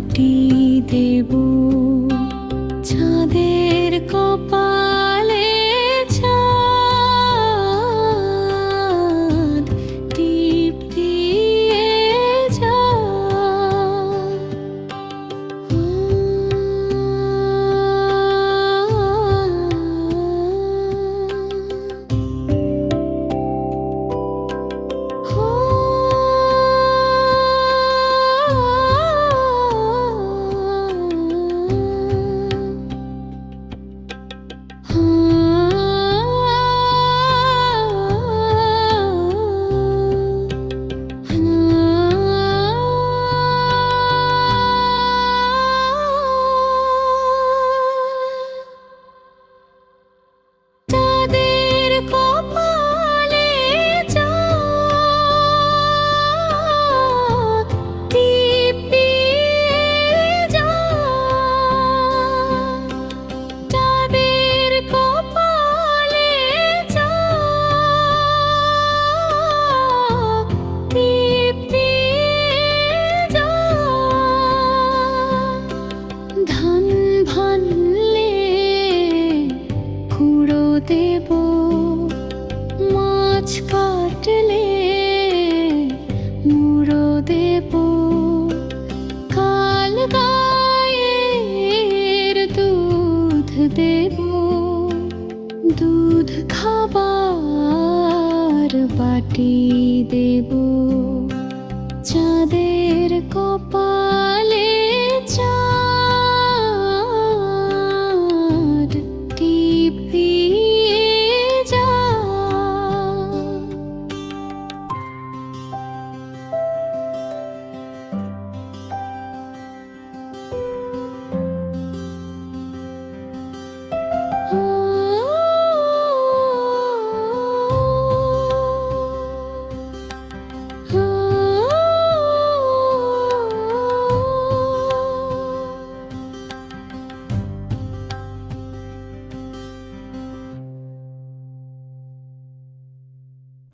মাটি দেবো। দেব মাছ কাটলে মুড়ো দেব। কাল গায়ের দুধ দেব দুধ খাবার বাটি দেবো।